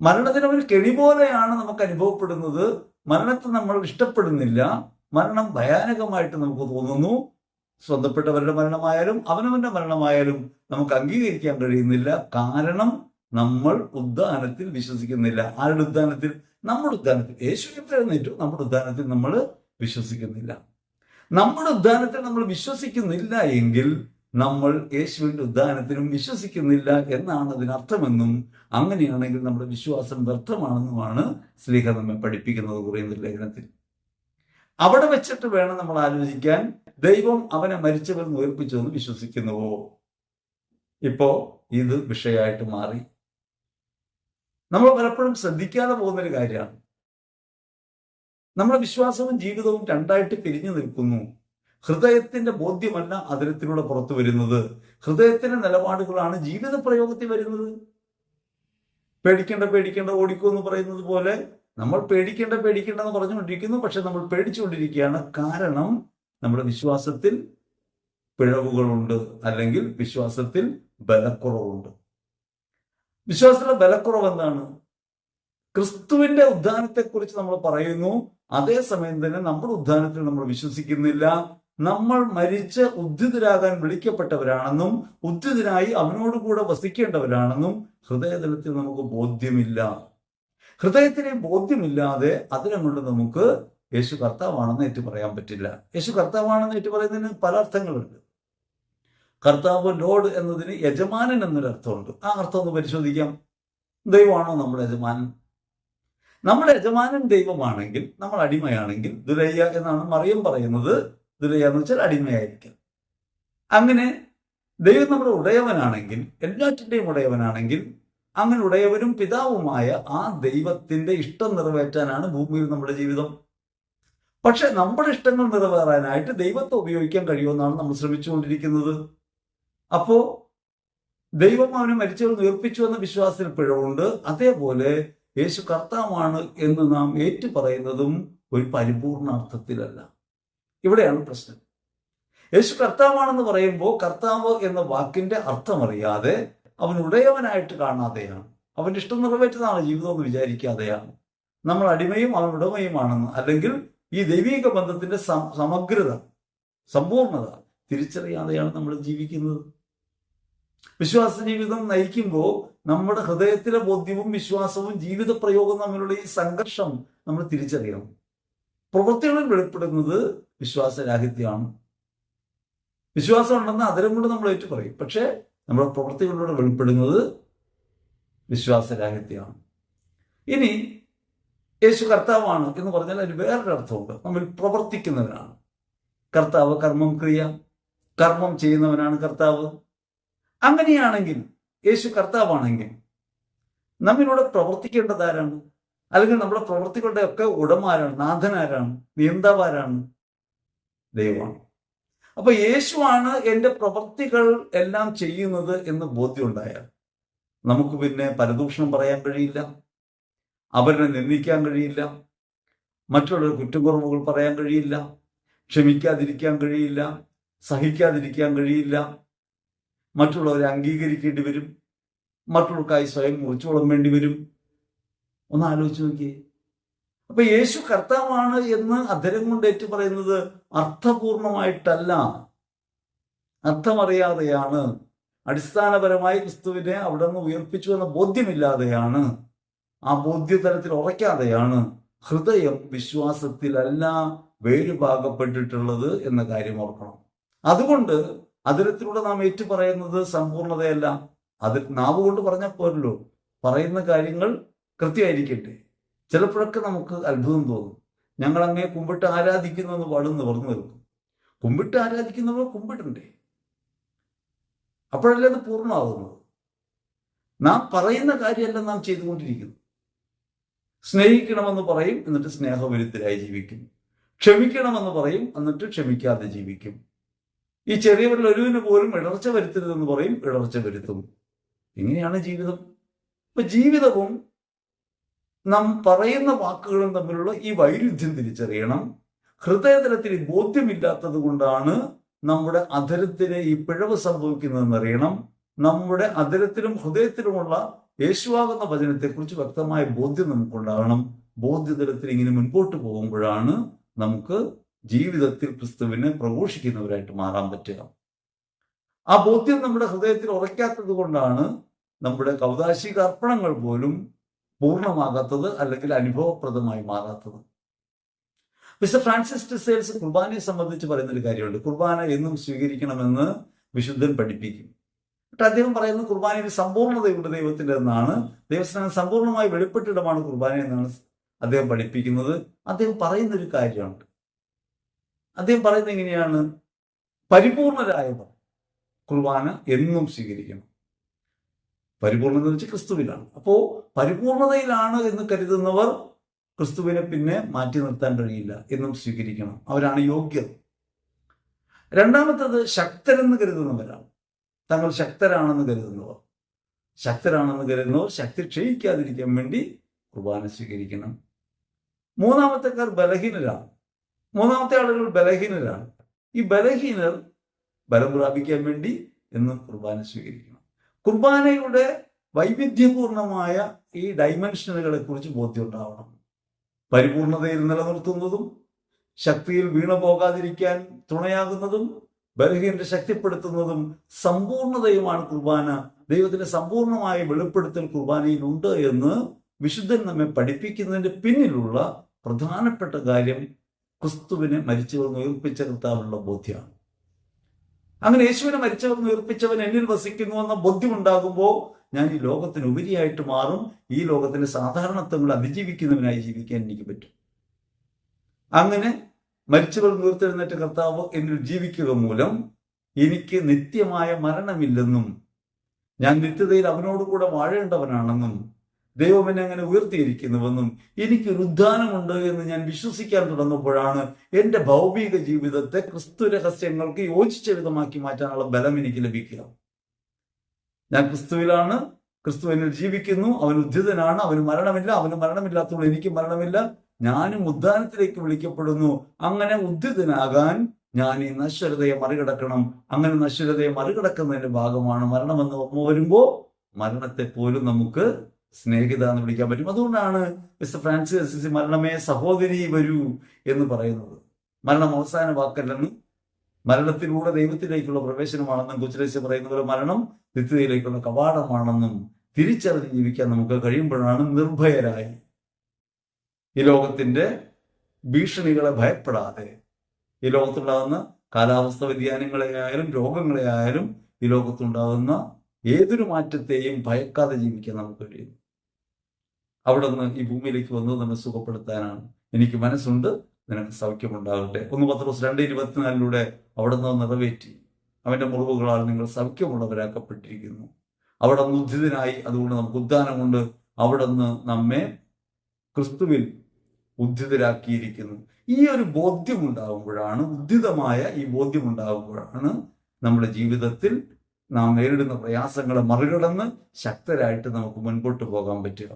മരണത്തിന് ഒരു കെണി പോലെയാണ് നമുക്ക് അനുഭവപ്പെടുന്നത്. മരണത്തെ നമ്മൾ ഇഷ്ടപ്പെടുന്നില്ല. മരണം ഭയാനകമായിട്ട് നമുക്ക് തോന്നുന്നു. സ്വന്തപ്പെട്ടവരുടെ മരണമായാലും അവനവന്റെ മരണമായാലും നമുക്ക് അംഗീകരിക്കാൻ കഴിയുന്നില്ല. കാരണം നമ്മൾ ഉദ്ധാനത്തിൽ വിശ്വസിക്കുന്നില്ല. ആരുടെ ഉദ്ധാനത്തിൽ? നമ്മുടെ ഉദ്ധാനത്തിൽ. യേശു എഴുന്നേറ്റു. നമ്മുടെ ഉദ്ധാനത്തിൽ നമ്മൾ വിശ്വസിക്കുന്നില്ല. നമ്മുടെ ഉദ്ധാനത്തിൽ നമ്മൾ വിശ്വസിക്കുന്നില്ല എങ്കിൽ നമ്മൾ യേശുവിന്റെ ഉദ്ധാനത്തിനും വിശ്വസിക്കുന്നില്ല എന്നാണ് അതിനർത്ഥമെന്നും അങ്ങനെയാണെങ്കിൽ നമ്മുടെ വിശ്വാസം വ്യർത്ഥമാണെന്നുമാണ് സ്ലീഹ നമ്മെ പഠിപ്പിക്കുന്നത് കുറയുന്ന ലേഖനത്തിൽ അവിടെ വെച്ചിട്ട് വേണം നമ്മൾ ആലോചിക്കാൻ. ദൈവം അവനെ മരിച്ചവർ ഉയർപ്പിച്ചു എന്ന് വിശ്വസിക്കുന്നുവോ? ഇപ്പോ ഇത് വിഷയമായിട്ട് മാറി. നമ്മൾ പലപ്പോഴും ശ്രദ്ധിക്കാതെ പോകുന്നൊരു കാര്യമാണ്. നമ്മുടെ വിശ്വാസവും ജീവിതവും രണ്ടായിട്ട് പിരിഞ്ഞു നിൽക്കുന്നു. ഹൃദയത്തിന്റെ ബോധ്യമല്ല അതിരത്തിലൂടെ പുറത്തു വരുന്നത്. ഹൃദയത്തിന്റെ നിലപാടുകളാണ് ജീവിത പ്രയോഗത്തിൽ വരുന്നത്. പേടിക്കേണ്ട പേടിക്കേണ്ട ഓടിക്കോ എന്ന് പറയുന്നത് പോലെ നമ്മൾ പേടിക്കേണ്ട പേടിക്കേണ്ട എന്ന് പറഞ്ഞുകൊണ്ടിരിക്കുന്നു. പക്ഷെ നമ്മൾ പേടിച്ചുകൊണ്ടിരിക്കുകയാണ്. കാരണം നമ്മുടെ വിശ്വാസത്തിൽ പിഴവുകളുണ്ട് അല്ലെങ്കിൽ വിശ്വാസത്തിൽ ബലക്കുറവുണ്ട്. വിശ്വാസത്തിലെ ബലക്കുറവ് എന്താണ് ക്രിസ്തുവിന്റെ ഉദ്ധാനത്തെക്കുറിച്ച് നമ്മൾ പറയുന്നു. അതേസമയം തന്നെ നമ്മുടെ ഉദ്ധാനത്തിൽ നമ്മൾ വിശ്വസിക്കുന്നില്ല. നമ്മൾ മരിച്ച് ഉദ്ധിതരാകാൻ വിളിക്കപ്പെട്ടവരാണെന്നും ഉദ്ധിതരായി അവനോടുകൂടെ വസിക്കേണ്ടവരാണെന്നും ഹൃദയതലത്തിൽ നമുക്ക് ബോധ്യമില്ല. ഹൃദയത്തിന് ബോധ്യമില്ലാതെ അതിനെ കൊണ്ട് നമുക്ക് യേശു കർത്താവാണെന്ന് ഏറ്റു പറയാൻ പറ്റില്ല. യേശു കർത്താവാണെന്ന് ഏറ്റു പറയുന്നതിന് പല അർത്ഥങ്ങളുണ്ട്. കർത്താവ് ലോഡ് എന്നതിന് യജമാനൻ എന്നൊരു അർത്ഥമുണ്ട് ആ അർത്ഥം ഒന്ന് പരിശോധിക്കാം. ദൈവമാണോ നമ്മുടെ യജമാനൻ? നമ്മുടെ യജമാനൻ ദൈവമാണെങ്കിൽ നമ്മൾ അടിമയാണെങ്കിൽ ദുരയ്യ എന്നാണ് മറിയം പറയുന്നത്. ദുരയ്യ എന്ന് വെച്ചാൽ അടിമയായിരിക്കും. അങ്ങനെ ദൈവം നമ്മുടെ ഉടയവനാണെങ്കിൽ എല്ലാറ്റിന്റെയും ഉടയവനാണെങ്കിൽ അങ്ങനെ ഉടയവനും പിതാവുമായ ആ ദൈവത്തിന്റെ ഇഷ്ടം നിറവേറ്റാനാണ് ഭൂമിയിൽ നമ്മുടെ ജീവിതം. പക്ഷെ നമ്മുടെ ഇഷ്ടങ്ങൾ നിറവേറാനായിട്ട് ദൈവത്തെ ഉപയോഗിക്കാൻ കഴിയുമെന്നാണ് നമ്മൾ ശ്രമിച്ചുകൊണ്ടിരിക്കുന്നത്. അപ്പോ ദൈവം അവനെ മരിച്ചവർ ഉയർപ്പിച്ചു എന്ന വിശ്വാസത്തിൽ പിഴവുണ്ട്. അതേപോലെ യേശു കർത്താവാണ് എന്ന് നാം ഏറ്റു പറയുന്നതും ഒരു പരിപൂർണാർത്ഥത്തിലല്ല ഇവിടെയാണ് പ്രശ്നം. യേശു കർത്താവാണെന്ന് പറയുമ്പോൾ കർത്താവ് എന്ന വാക്കിന്റെ അർത്ഥമറിയാതെ അവൻ ഉടയവനായിട്ട് കാണാതെയാണ്. അവന്റെ ഇഷ്ടം നിറവേറ്റുന്നതാണ് ജീവിതം എന്ന് വിചാരിക്കാതെയാണ്. നമ്മൾ അടിമയും അവൻ ഉടമയുമാണെന്ന് അല്ലെങ്കിൽ ഈ ദൈവിക ബന്ധത്തിന്റെ സമഗ്രത സമ്പൂർണത തിരിച്ചറിയാതെയാണ് നമ്മൾ ജീവിക്കുന്നത്. വിശ്വാസ ജീവിതം നയിക്കുമ്പോൾ നമ്മുടെ ഹൃദയത്തിലെ ബോധ്യവും വിശ്വാസവും ജീവിത പ്രയോഗവും തമ്മിലുള്ള ഈ സംഘർഷം നമ്മൾ തിരിച്ചറിയണം. പ്രവൃത്തികളിൽ വെളിപ്പെടുന്നത് വിശ്വാസരാഹിത്യമാണ്. വിശ്വാസം ഉണ്ടെന്ന് അതിരം കൊണ്ട് നമ്മൾ ഏറ്റു പറയും. പക്ഷേ നമ്മുടെ പ്രവൃത്തികളിലൂടെ വെളിപ്പെടുന്നത് വിശ്വാസരാഹിത്യമാണ്. ഇനി യേശു കർത്താവാണ് എന്ന് പറഞ്ഞാൽ അതിന് വേറൊരു അർത്ഥമുണ്ട്. നമ്മൾ പ്രവർത്തിക്കുന്നവനാണ് കർത്താവ് കർമ്മം ക്രിയ കർമ്മം ചെയ്യുന്നവനാണ് കർത്താവ്. അങ്ങനെയാണെങ്കിൽ യേശു കർത്താവാണെങ്കിൽ നമ്മിലൂടെ പ്രവർത്തിക്കേണ്ടത് ആരാണ്? അല്ലെങ്കിൽ നമ്മുടെ പ്രവൃത്തികളുടെ ഒക്കെ ഉടമാരാണ് നാഥനാരാണ്? നിയന്താവാരാണ്? ദൈവമാണ്. അപ്പൊ യേശുവാണ് എന്റെ പ്രവർത്തികൾ എല്ലാം ചെയ്യുന്നത് എന്ന് ബോധ്യമുണ്ടായാൽ നമുക്ക് പിന്നെ പരദൂഷണം പറയാൻ കഴിയില്ല. അവരെ നിന്ദിക്കാൻ കഴിയില്ല. മറ്റുള്ളവർ കുറ്റക്കുറവുകൾ പറയാൻ കഴിയില്ല. ക്ഷമിക്കാതിരിക്കാൻ കഴിയില്ല. സഹിക്കാതിരിക്കാൻ കഴിയില്ല. മറ്റുള്ളവരെ അംഗീകരിക്കേണ്ടി വരും. മറ്റുള്ളവർക്കായി സ്വയം മുറിച്ചോളം വേണ്ടി വരും. ഒന്ന് ആലോചിച്ച് നോക്കിയേ. അപ്പൊ യേശു കർത്താവാണ് എന്ന് അദ്ദേഹം കൊണ്ട് ഏറ്റു പറയുന്നത് അർത്ഥപൂർണമായിട്ടല്ല. അർത്ഥമറിയാതെയാണ്. അടിസ്ഥാനപരമായി ക്രിസ്തുവിനെ അവിടെ നിന്ന് ഉയർപ്പിച്ചു എന്ന ബോധ്യമില്ലാതെയാണ്. ആ ബോധ്യതലത്തിൽ ഉറയ്ക്കാതെയാണ് ഹൃദയം വിശ്വാസത്തിലല്ല വേരുഭാഗപ്പെട്ടിട്ടുള്ളത് എന്ന കാര്യം ഓർക്കണം. അതുകൊണ്ട് അതിരത്തിലൂടെ നാം ഏറ്റു പറയുന്നത് സമ്പൂർണതയല്ല. അതിൽ നാവ് കൊണ്ട് പറഞ്ഞാൽ പോരല്ലോ. പറയുന്ന കാര്യങ്ങൾ കൃത്യമായിരിക്കട്ടെ. ചിലപ്പോഴൊക്കെ നമുക്ക് അത്ഭുതം തോന്നും. ഞങ്ങൾ അങ്ങനെ കുമ്പിട്ട് ആരാധിക്കുന്നു എന്ന് പാടുന്നു പറഞ്ഞു നിൽക്കും കുമ്പിട്ട് ആരാധിക്കുന്നവർ കുമ്പിട്ടണ്ടേ അപ്പോഴല്ലേ അത് പൂർണമാകുന്നത്? നാം പറയുന്ന കാര്യമല്ല നാം ചെയ്തുകൊണ്ടിരിക്കുന്നു സ്നേഹിക്കണമെന്ന് പറയും എന്നിട്ട് സ്നേഹവിരുദ്ധരായി ജീവിക്കും. ക്ഷമിക്കണമെന്ന് പറയും എന്നിട്ട് ക്ഷമിക്കാതെ ജീവിക്കും. ഈ ചെറിയവരിൽ ഒരുവിന് പോലും ഇടർച്ച വരുത്തരുതെന്ന് പറയും ഇടർച്ച വരുത്തും. ഇങ്ങനെയാണ് ജീവിതം. അപ്പൊ ജീവിതവും നാം പറയുന്ന വാക്കുകളും തമ്മിലുള്ള ഈ വൈരുദ്ധ്യം തിരിച്ചറിയണം. ഹൃദയതലത്തിൽ ബോധ്യമില്ലാത്തത് കൊണ്ടാണ് നമ്മുടെ അധരത്തിന് ഈ പിഴവ് സംഭവിക്കുന്നതെന്നറിയണം നമ്മുടെ അതിരത്തിലും ഹൃദയത്തിലുമുള്ള യേശുവാകുന്ന വചനത്തെക്കുറിച്ച് വ്യക്തമായ ബോധ്യം നമുക്കുണ്ടാകണം. ബോധ്യതലത്തിൽ ഇങ്ങനെ മുൻപോട്ട് പോകുമ്പോഴാണ് നമുക്ക് ജീവിതത്തിൽ ക്രിസ്തുവിനെ പ്രഘോഷിക്കുന്നവരായിട്ട് മാറാൻ പറ്റുക. ആ ബോധ്യം നമ്മുടെ ഹൃദയത്തിൽ ഉറയ്ക്കാത്തത് കൊണ്ടാണ് നമ്മുടെ കൗതാശിക അർപ്പണങ്ങൾ പോലും പൂർണമാകാത്തത് അല്ലെങ്കിൽ അനുഭവപ്രദമായി മാറാത്തത്. മിസ്റ്റർ ഫ്രാൻസിസ് ഡിസേൽസ് കുർബാനയെ സംബന്ധിച്ച് പറയുന്ന ഒരു കാര്യമുണ്ട്. കുർബാന എന്നും സ്വീകരിക്കണമെന്ന് വിശുദ്ധൻ പഠിപ്പിക്കും. എന്നിട്ട് അദ്ദേഹം പറയുന്നത് കുർബാനയിൽ സമ്പൂർണതയുണ്ട് ദൈവത്തിന്റെ എന്നാണ്. ദൈവസ്നേഹം സമ്പൂർണമായി വെളിപ്പെട്ടിടമാണ് കുർബാന എന്നാണ് അദ്ദേഹം പഠിപ്പിക്കുന്നത്. അദ്ദേഹം പറയുന്ന ഒരു കാര്യമുണ്ട്. അദ്ദേഹം പറയുന്നത് എങ്ങനെയാണ് പരിപൂർണരായവർ കുർബാന എന്നും സ്വീകരിക്കണം. പരിപൂർണത എന്ന് വെച്ചാൽ ക്രിസ്തുവിലാണ്. അപ്പോ പരിപൂർണതയിലാണ് എന്ന് കരുതുന്നവർ ക്രിസ്തുവിനെ പിന്നെ മാറ്റി നിർത്താൻ കഴിയില്ല. എന്നും സ്വീകരിക്കണം. അവരാണ് യോഗ്യർ. രണ്ടാമത്തത് ശക്തരെന്ന് കരുതുന്നവരാണ്. തങ്ങൾ ശക്തരാണെന്ന് കരുതുന്നവർ. ശക്തരാണെന്ന് കരുതുന്നവർ ശക്തി ക്ഷയിക്കാതിരിക്കാൻ വേണ്ടി കുർബാന സ്വീകരിക്കണം. മൂന്നാമത്തെക്കാർ ബലഹീനരാണ്. മൂന്നാമത്തെ ആളുകൾ ബലഹീനരാണ്. ഈ ബലഹീനർ ബലം പ്രാപിക്കാൻ വേണ്ടി എന്നും കുർബാന സ്വീകരിക്കണം. കുർബാനയുടെ വൈവിധ്യപൂർണമായ ഈ ഡൈമെൻഷനുകളെ കുറിച്ച് ബോധ്യം ഉണ്ടാവണം പരിപൂർണതയിൽ നിലനിർത്തുന്നതും ശക്തിയിൽ വീണു പോകാതിരിക്കാൻ തുണയാകുന്നതും ബലഹീനരെ ശക്തിപ്പെടുത്തുന്നതും സമ്പൂർണതയുമാണ് കുർബാന. ദൈവത്തിന്റെ സമ്പൂർണമായ വെളിപ്പെടുത്തൽ കുർബാനയിൽ ഉണ്ട് എന്ന് വിശുദ്ധൻ നമ്മെ പഠിപ്പിക്കുന്നതിന്റെ പിന്നിലുള്ള പ്രധാനപ്പെട്ട കാര്യം ക്രിസ്തുവിനെ മരിച്ചവർ ഉയർപ്പിച്ച കർത്താവുള്ള ബോധ്യമാണ്. അങ്ങനെ യേശുവിനെ മരിച്ചവർ ഉയർപ്പിച്ചവൻ എന്നിൽ വസിക്കുന്നു എന്ന ബോധ്യം ഉണ്ടാകുമ്പോൾ ഞാൻ ഈ ലോകത്തിന് ഉപരിയായിട്ട് മാറും. ഈ ലോകത്തിന്റെ സാധാരണത്വങ്ങൾ അതിജീവിക്കുന്നവനായി ജീവിക്കാൻ എനിക്ക് പറ്റും. അങ്ങനെ മരിച്ചവർ ഉയർത്തെഴുന്നേറ്റ കർത്താവ് എന്നിൽ ജീവിക്കുക മൂലം എനിക്ക് നിത്യമായ മരണമില്ലെന്നും ഞാൻ നിത്യതയിൽ അവനോടുകൂടെ വാഴേണ്ടവനാണെന്നും ദൈവം എന്നെ അങ്ങനെ ഉയർത്തിയിരിക്കുന്നുവെന്നും എനിക്കൊരു ഉദ്ധാനമുണ്ട് എന്ന് ഞാൻ വിശ്വസിക്കാൻ തുടങ്ങുമ്പോഴാണ് എന്റെ ഭൗമിക ജീവിതത്തെ ക്രിസ്തു രഹസ്യങ്ങൾക്ക് യോജിച്ച വിധമാക്കി മാറ്റാനുള്ള ബലം എനിക്ക് ലഭിക്കുക. ഞാൻ ക്രിസ്തുവിലാണ് ക്രിസ്തു എന്നിൽ ജീവിക്കുന്നു അവൻ ഉദ്ധിതനാണ് അവന് മരണമില്ല അവന് മരണമില്ലാത്തതുകൊണ്ട് എനിക്ക് മരണമില്ല ഞാനും ഉദ്ധാനത്തിലേക്ക് വിളിക്കപ്പെടുന്നു. അങ്ങനെ ഉദ്ധിതനാകാൻ ഞാൻ ഈ നശ്വരതയെ മറികടക്കണം. അങ്ങനെ നശ്വരതയെ മറികടക്കുന്നതിന്റെ ഭാഗമാണ് മരണമെന്ന് വരുമ്പോൾ മരണത്തെ പോലും നമുക്ക് സ്നേഹിത എന്ന് വിളിക്കാൻ പറ്റും. അതുകൊണ്ടാണ് മിസ്റ്റർ ഫ്രാൻസിസ് അസിസി മരണമേ സഹോദരി വരൂ എന്ന് പറയുന്നത്. മരണം അവസാന വാക്കല്ലെന്നും മരണത്തിലൂടെ ദൈവത്തിലേക്കുള്ള പ്രവേശനമാണെന്നും കൊച്ചിലേശ പറയുന്ന പോലെ മരണം നിത്യതയിലേക്കുള്ള കവാടമാണെന്നും തിരിച്ചറിഞ്ഞ് ജീവിക്കാൻ നമുക്ക് കഴിയുമ്പോഴാണ് നിർഭയരായി. ഈ ലോകത്തിന്റെ ഭീഷണികളെ ഭയപ്പെടാതെ ഈ ലോകത്തുണ്ടാകുന്ന കാലാവസ്ഥ വ്യതിയാനങ്ങളെ ആയാലും രോഗങ്ങളെ ആയാലും ഈ ലോകത്തുണ്ടാകുന്ന ഏതൊരു മാറ്റത്തെയും ഭയക്കാതെ ജീവിക്കാൻ നമുക്ക് കഴിയും. അവിടെ നിന്ന് ഈ ഭൂമിയിലേക്ക് വന്നത് നമ്മെ സുഖപ്പെടുത്താനാണ്. എനിക്ക് മനസ്സുണ്ട് നിനക്ക് സൗഖ്യമുണ്ടാകട്ടെ. ഒന്ന് പത്രോസ് രണ്ട് ഇരുപത്തിനാലിലൂടെ അവിടെ നിന്ന് നിറവേറ്റി. അവന്റെ മുറിവുകളാൽ നിങ്ങൾ സൗഖ്യമുള്ളവരാക്കപ്പെട്ടിരിക്കുന്നു. അവിടെ നിന്ന് ഉദ്ധിതനായി അതുകൊണ്ട് നമുക്ക് ഉദ്ധാനമുണ്ട്. അവിടെ നിന്ന് നമ്മെ ക്രിസ്തുവിൽ ഉദ്ധിതരാക്കിയിരിക്കുന്നു. ഈ ഒരു ബോധ്യം ഉണ്ടാകുമ്പോഴാണ് ഉദ്ധിതമായ ഈ ബോധ്യം ഉണ്ടാകുമ്പോഴാണ് നമ്മുടെ ജീവിതത്തിൽ നാം നേരിടുന്ന പ്രയാസങ്ങളെ മറികടന്ന് ശക്തരായിട്ട് നമുക്ക് മുൻപോട്ട് പോകാൻ പറ്റുക.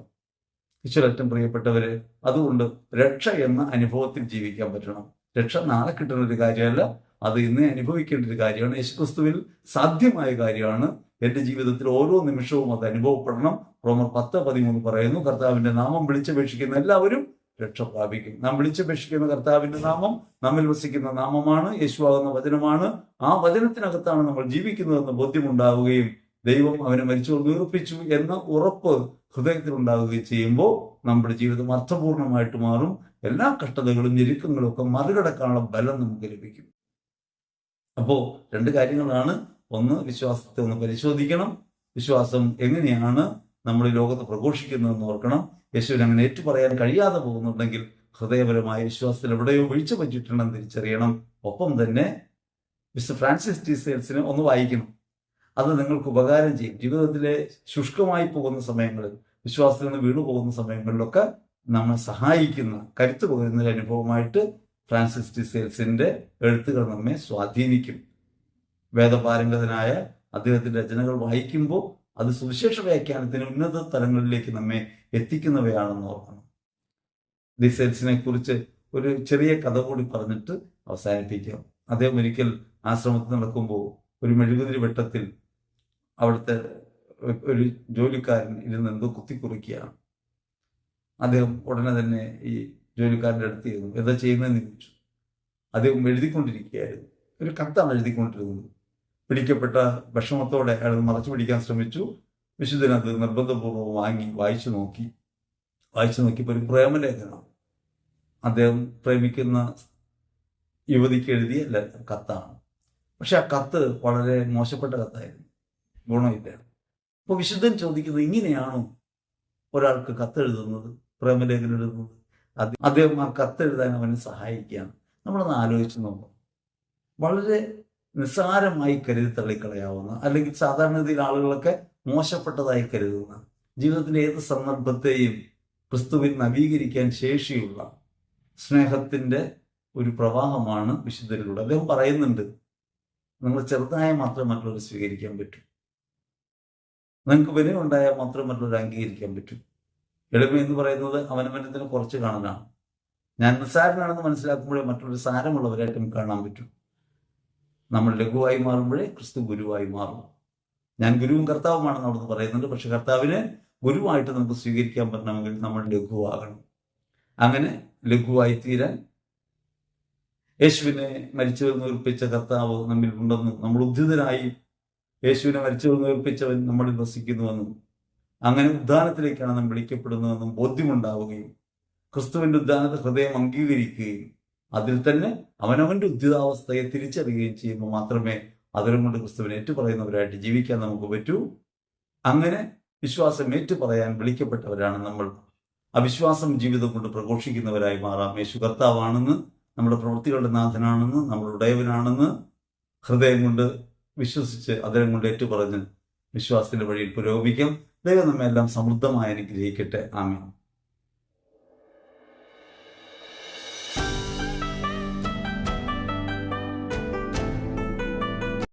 ഈശ്വരറ്റം പ്രിയപ്പെട്ടവരെ അതുകൊണ്ട് രക്ഷ എന്ന അനുഭവത്തിൽ ജീവിക്കാൻ പറ്റണം. രക്ഷ നാളെ കിട്ടുന്ന ഒരു കാര്യമല്ല അത് ഇന്നേ അനുഭവിക്കേണ്ട ഒരു കാര്യമാണ്. യേശുക്രിസ്തുവിൽ സാധ്യമായ കാര്യമാണ് എന്റെ ജീവിതത്തിൽ ഓരോ നിമിഷവും അത് അനുഭവപ്പെടണം. റോമർ പത്ത് പതിമൂന്ന് പറയുന്നു കർത്താവിന്റെ നാമം വിളിച്ചപേക്ഷിക്കുന്ന എല്ലാവരും രക്ഷ പ്രാപിക്കും. നാം വിളിച്ചപേക്ഷിക്കുന്ന കർത്താവിന്റെ നാമം നമ്മിൽ വസിക്കുന്ന നാമമാണ് യേശുവാകുന്ന വചനമാണ്. ആ വചനത്തിനകത്താണ് നമ്മൾ ജീവിക്കുന്നതെന്ന് ബോധ്യമുണ്ടാവുകയും ദൈവം അവനെ മരിച്ചു ഉയർപ്പിച്ചു എന്ന ഉറപ്പ് ഹൃദയത്തിൽ ഉണ്ടാവുകയും ചെയ്യുമ്പോൾ നമ്മുടെ ജീവിതം അർത്ഥപൂർണമായിട്ട് മാറും. എല്ലാ കഷ്ടതകളും ഞെരുക്കങ്ങളും ഒക്കെ മറികടക്കാനുള്ള ബലം നമുക്ക് ലഭിക്കും. അപ്പോ രണ്ട് കാര്യങ്ങളാണ്. ഒന്ന് വിശ്വാസത്തെ ഒന്ന് പരിശോധിക്കണം. വിശ്വാസം എങ്ങനെയാണ് നമ്മൾ ഈ ലോകത്ത് പ്രഘോഷിക്കുന്നതെന്ന് ഓർക്കണം. യേശുവിന് അങ്ങനെ ഏറ്റു പറയാൻ കഴിയാതെ പോകുന്നുണ്ടെങ്കിൽ ഹൃദയപരമായ വിശ്വാസത്തിൽ എവിടെയോ വീഴ്ച പറ്റിയിട്ടുണ്ടെന്ന് തിരിച്ചറിയണം. ഒപ്പം തന്നെ മിസ്റ്റർ ഫ്രാൻസിസ് ടി സെയിൽസിനെ ഒന്ന് വായിക്കണം. അത് നിങ്ങൾക്ക് ഉപകാരം ചെയ്യും. ജീവിതത്തിലെ ശുഷ്കമായി പോകുന്ന സമയങ്ങളിൽ വിശ്വാസത്തിൽ നിന്ന് വീണു പോകുന്ന സമയങ്ങളിലൊക്കെ നമ്മെ സഹായിക്കുന്ന കരുത്തു പകരുന്ന ഒരു അനുഭവമായിട്ട് ഫ്രാൻസിസ് ടി സെയിൽസിന്റെ എഴുത്തുകൾ നമ്മെ സ്വാധീനിക്കും. വേദപാരംഗതനായ അദ്ദേഹത്തിന്റെ രചനകൾ വായിക്കുമ്പോൾ അത് സുവിശേഷ വ്യാഖ്യാനത്തിന് ഉന്നത തലങ്ങളിലേക്ക് നമ്മെ എത്തിക്കുന്നവയാണെന്ന് ഓർക്കണം. ഡിസൈൽസിനെ കുറിച്ച് ഒരു ചെറിയ കഥ കൂടി പറഞ്ഞിട്ട് അവസാനിപ്പിക്കാം. അദ്ദേഹം ഒരിക്കൽ ആശ്രമത്തിൽ നടക്കുമ്പോൾ ഒരു മെഴുകുതിരി വെട്ടത്തിൽ അവിടുത്തെ ഒരു ജോലിക്കാരൻ ഇരുന്ന് എന്തോ കുത്തിക്കുറിക്കുകയാണ്. അദ്ദേഹം ഉടനെ തന്നെ ഈ ജോലിക്കാരന്റെ അടുത്ത് ചെയ്യുന്നു എന്താ ചെയ്യുന്നതെന്ന് ചോദിച്ചു. അദ്ദേഹം എഴുതിക്കൊണ്ടിരിക്കുകയായിരുന്നു. ഒരു കത്താണ് എഴുതിക്കൊണ്ടിരുന്നത്. പിടിക്കപ്പെട്ട വിഷമത്തോടെ അയാൾ മറച്ചു പിടിക്കാൻ ശ്രമിച്ചു. വിശുദ്ധനത് നിർബന്ധപൂർവം വാങ്ങി വായിച്ചു നോക്കി. വായിച്ചു നോക്കിയപ്പോൾ ഒരു പ്രേമലേഖനമാണ് അദ്ദേഹം പ്രേമിക്കുന്ന യുവതിക്ക് എഴുതിയ കത്താണ്. പക്ഷെ ആ കത്ത് വളരെ മോശപ്പെട്ട കത്തായിരുന്നു. ഗുണമില്ല. അപ്പോൾ വിശുദ്ധൻ ചോദിക്കുന്നത് ഇങ്ങനെയാണോ ഒരാൾക്ക് കത്തെഴുതുന്നത് പ്രേമലേഖനം എഴുതുന്നത്? അദ്ദേഹം ആ കത്തെഴുതാൻ അവനെ സഹായിക്കുകയാണ്. നമ്മളൊന്ന് ആലോചിച്ച് നോക്കാം. വളരെ നിസ്സാരമായി കരുതി തള്ളിക്കളയാവുന്ന അല്ലെങ്കിൽ സാധാരണഗതിയിൽ ആളുകളൊക്കെ മോശപ്പെട്ടതായി കരുതുന്ന ജീവിതത്തിന്റെ ഏത് സന്ദർഭത്തെയും ക്രിസ്തുവിൽ നവീകരിക്കാൻ ശേഷിയുള്ള സ്നേഹത്തിന്റെ ഒരു പ്രവാഹമാണ് വിശുദ്ധരിലൂടെ. അദ്ദേഹം പറയുന്നുണ്ട് നിങ്ങൾ ചെറുതായ മാത്രമേ മറ്റുള്ളവർ സ്വീകരിക്കാൻ പറ്റൂ. നിങ്ങൾക്ക് വിനയം ഉണ്ടായാൽ മാത്രമേ മറ്റുള്ളവർ അംഗീകരിക്കാൻ പറ്റൂ. എളിമ എന്ന് പറയുന്നത് അവനവനത്തിന് കുറച്ച് കാണാനാണ് ഞാൻ നിസ്സാരനാണെന്ന് മനസ്സിലാക്കുമ്പോഴേ മറ്റുള്ളവർ സാരമുള്ളവരായിട്ട് കാണാൻ പറ്റും. നമ്മൾ ലഘുവായി മാറുമ്പോഴേ ക്രിസ്തു ഗുരുവായി മാറും. ഞാൻ ഗുരുവും കർത്താവുമാണെന്ന് അവിടുന്ന് പറയുന്നുണ്ട്. പക്ഷെ കർത്താവിനെ ഗുരുവായിട്ട് നമുക്ക് സ്വീകരിക്കാൻ പറ്റണമെങ്കിൽ നമ്മൾ ലഘുവാകണം. അങ്ങനെ ലഘുവായി തീരാൻ യേശുവിനെ മരിച്ചു നിർപ്പിച്ച കർത്താവ് നമ്മിൽ ഉണ്ടെന്നും നമ്മൾ ഉദ്ധിതരായി യേശുവിനെ മരിച്ചു നിർപ്പിച്ചവൻ നമ്മളിൽ വസിക്കുന്നുവെന്നും അങ്ങനെ ഉദ്ധാനത്തിലേക്കാണ് നാം വിളിക്കപ്പെടുന്നതെന്നും ബോധ്യമുണ്ടാവുകയും ക്രിസ്തുവിന്റെ ഉദ്ധാനത്തെ ഹൃദയം അംഗീകരിക്കുകയും അതിൽ തന്നെ അവനവന്റെ ഉദ്ധിതാവസ്ഥയെ തിരിച്ചറിയുകയും ചെയ്യുമ്പോൾ മാത്രമേ അതിലും കൊണ്ട് ക്രിസ്തുവിനെ ഏറ്റുപറയുന്നവരായിട്ട് ജീവിക്കാൻ നമുക്ക് പറ്റൂ. അങ്ങനെ വിശ്വാസം ഏറ്റുപറയാൻ വിളിക്കപ്പെട്ടവരാണ് നമ്മൾ. അവിശ്വാസം ജീവിതം കൊണ്ട് പ്രഘോഷിക്കുന്നവരായി മാറാം. യേശു കർത്താവാണെന്ന് നമ്മുടെ പ്രവൃത്തികളുടെ നാഥനാണെന്ന് നമ്മുടെ ഉടയവനാണെന്ന് ഹൃദയം കൊണ്ട് വിശ്വസിച്ച് അതിരം കൊണ്ട് ഏറ്റുപറഞ്ഞ് വിശ്വാസത്തിന്റെ വഴിയിൽ പുരോഗമിക്കാം. ദൈവം നമ്മെ എല്ലാം സമൃദ്ധമായി അനുഗ്രഹിക്കട്ടെ. ആമേൻ.